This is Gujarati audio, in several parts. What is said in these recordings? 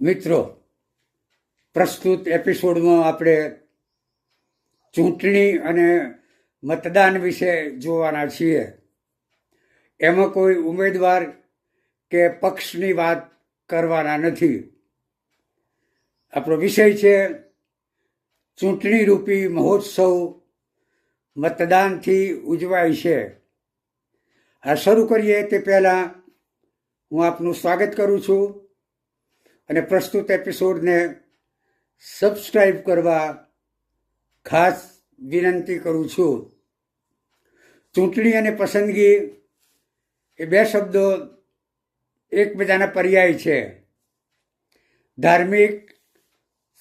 મિત્રો, પ્રસ્તુત એપિસોડમાં આપણે ચૂંટણી અને મતદાન વિશે જોવાના છીએ. એમાં કોઈ ઉમેદવાર કે પક્ષની વાત કરવાના નથી. આપણો વિષય છે ચૂંટણી રૂપી મહોત્સવ મતદાનથી ઉજવાય છે. આ શરૂ કરીએ તે પહેલાં હું આપનું સ્વાગત કરું છું. અને પ્રસ્તુત એપિસોડને સબસ્ક્રાઈબ કરવા ખાસ વિનંતી કરું છું. ચૂંટણી અને પસંદગી એ બે શબ્દો એકબીજાના પર્યાય છે. ધાર્મિક,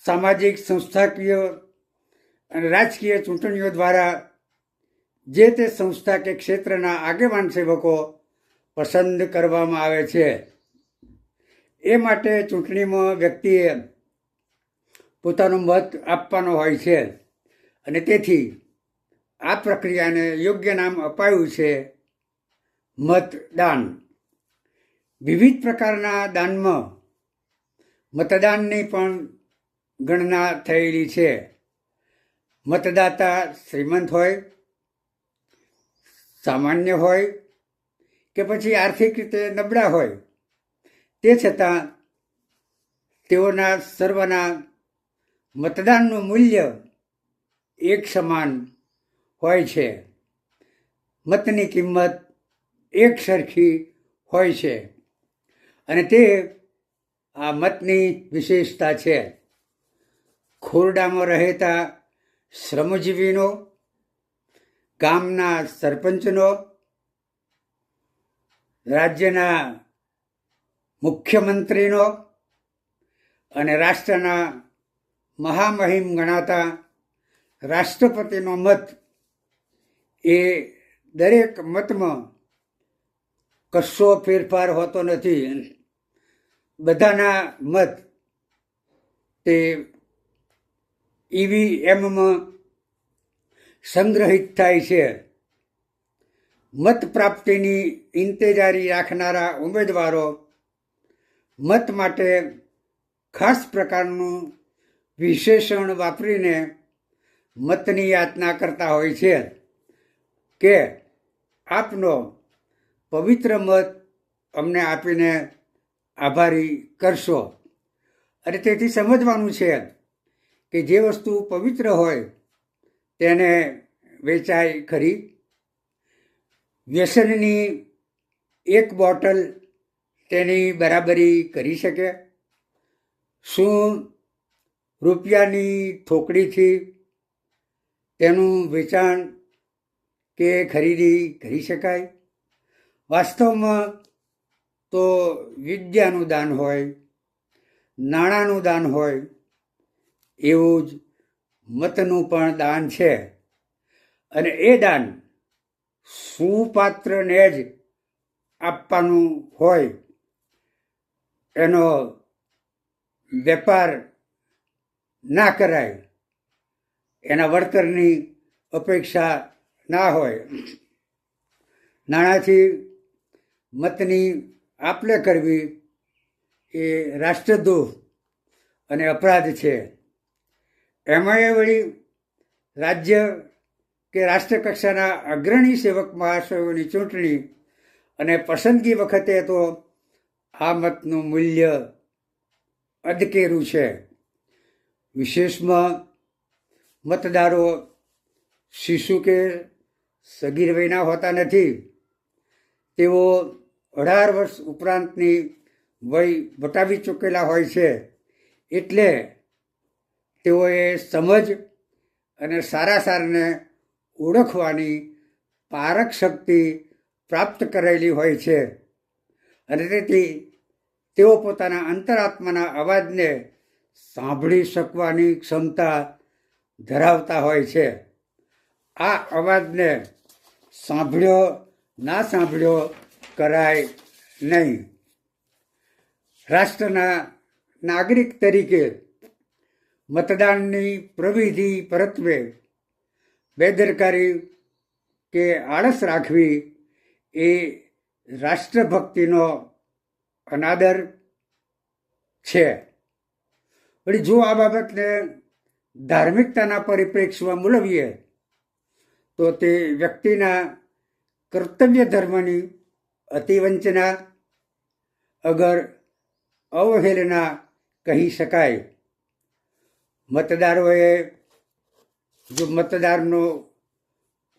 સામાજિક, સંસ્થાકીય અને રાજકીય ચૂંટણીઓ દ્વારા જે તે સંસ્થા કે ક્ષેત્રના આગેવાન સેવકો પસંદ કરવામાં આવે છે. એ માટે ચૂંટણીમાં વ્યક્તિએ પોતાનો મત આપવાનો હોય છે. અને તેથી આ પ્રક્રિયાને યોગ્ય નામ અપાયું છે મતદાન. વિવિધ પ્રકારના દાનમાં મતદાનની પણ ગણના થયેલી છે. મતદાતા શ્રીમંત હોય, સામાન્ય હોય કે પછી આર્થિક રીતે નબળા હોય તે છતાં તેઓના સર્વના મતદાનનું મૂલ્ય એક સમાન હોય છે. મતની કિંમત એક સરખી હોય છે. અને તે આ મતની વિશેષતા છે. ખોરડામાં રહેતા શ્રમજીવીનો, ગામના સરપંચનો, રાજ્યના મુખ્યમંત્રીનો અને રાષ્ટ્રના મહામહિમ ગણાતા રાષ્ટ્રપતિનો મત એ દરેક મતમાં કશો ફેરફાર હોતો નથી. બધાના મત તે ઈવીએમમાં સંગ્રહિત થાય છે. મત પ્રાપ્તિની ઇંતેજારી રાખનારા ઉમેદવારો મત માટે ખાસ પ્રકારનું વિશેષણ વાપરીને મતની યાચના કરતા હોય છે કે આપનો પવિત્ર મત અમને આપીને આભારી કરશો. અને તેથી સમજવાનું છે કે જે વસ્તુ પવિત્ર હોય તેને વેચાય ખરી. વ્યસનની એક બોટલ તેની બરાબરી કરી શકે? શું રૂપિયાની થોકડીથી તેનું વેચાણ કે ખરીદી કરી શકાય? વાસ્તવમાં તો વિદ્યાનું દાન હોય, નાણાંનું દાન હોય, એવું જ મતનું પણ દાન છે. અને એ દાન સુપાત્રને જ આપવાનું હોય. એનો વેપાર ના કરાય, એના વળતરની અપેક્ષા ના હોય. નાણાંથી મતની આપલે કરવી એ રાષ્ટ્રદ્રોહ અને અપરાધ છે. એમાં વળી રાજ્ય કે રાષ્ટ્રકક્ષાના અગ્રણી સેવક મહાશયોની ચૂંટણી અને પસંદગી વખતે તો આ મતનું મૂલ્ય અડકેરું છે. વિશેષમાં મતદારો શિશુ કે સગીર વયના હોતા નથી. તેઓ અઢાર વર્ષ ઉપરાંતની વય વટાવી ચૂકેલા હોય છે. એટલે તેઓએ સમજ અને સારા સારને ઓળખવાની પારક શક્તિ પ્રાપ્ત કરેલી હોય છે. અને તેથી તેઓ પોતાના અંતરાત્માના અવાજને સાંભળી શકવાની ક્ષમતા ધરાવતા હોય છે. આ અવાજને સાંભળ્યો, ના સાંભળ્યો કરાય નહીં. રાષ્ટ્રના નાગરિક તરીકે મતદાનની પ્રવિધિ પરત્વે બેદરકારી કે આળસ રાખવી એ રાષ્ટ્રભક્તિનો અનાદર છે. વળી જો આ બાબતને ધાર્મિકતાના પરિપ્રેક્ષ્યમાં મૂલવીએ, તો તે વ્યક્તિના કર્તવ્ય ધર્મની અતિવંચના અગર અવહેલના કહી શકાય. મતદારોએ જો મતદારનો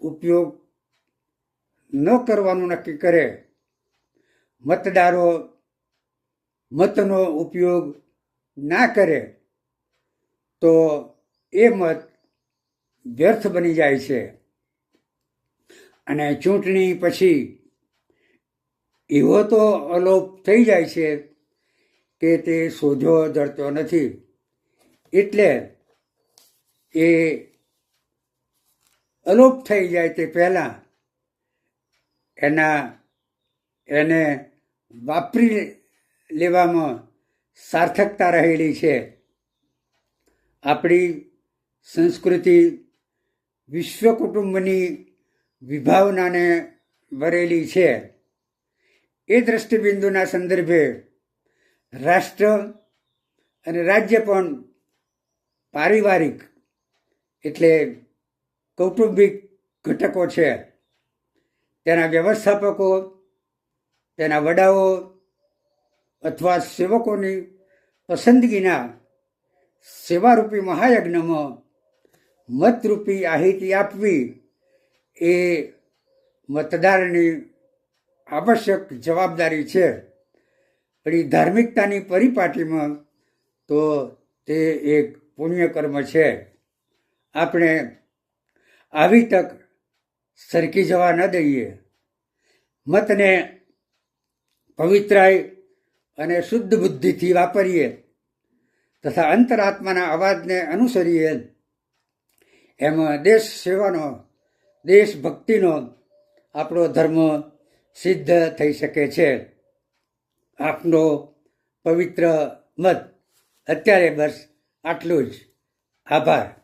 ઉપયોગ ન કરવાનું નક્કી કરે, મતદારો મતનો ઉપયોગ ના કરે, તો એ મત વ્યર્થ બની જાય છે. અને ચૂંટણી પછી એવો તો અલોપ થઈ જાય છે કે તે સોજો જડતો નથી. એટલે એ અલોપ થઈ જાય તે પહેલાં એના એને વાપરી લેવામાં સાર્થકતા રહેલી છે. આપણી સંસ્કૃતિ વિશ્વ કુટુંબની વિભાવનાને વરેલી છે. એ દ્રષ્ટિબિંદુના સંદર્ભે રાષ્ટ્ર અને રાજ્ય પણ પારિવારિક એટલે કૌટુંબિક ઘટકો છે. તેના વ્યવસ્થાપકો, તેના વડાઓ અથવા સેવકોની પસંદગીના સેવારૂપી મહાયજ્ઞમાં મતરૂપી આહિતી આપવી એ મતદારની આવશ્યક જવાબદારી છે. પણ એ ધાર્મિકતાની પરિપાટીમાં તો તે એક પુણ્યકર્મ છે. આપણે આવી તક સરકી જવા ન દઈએ. મતને પવિત્રાય અને શુદ્ધ બુદ્ધિથી વાપરીએ. તથા અંતરાત્માના અવાજને અનુસરીએ. એમાં દેશ સેવાનો દેશભક્તિનો આપણો ધર્મ સિદ્ધ થઈ શકે છે. આપનો પવિત્ર મત. અત્યારે બસ આટલું જ. આભાર.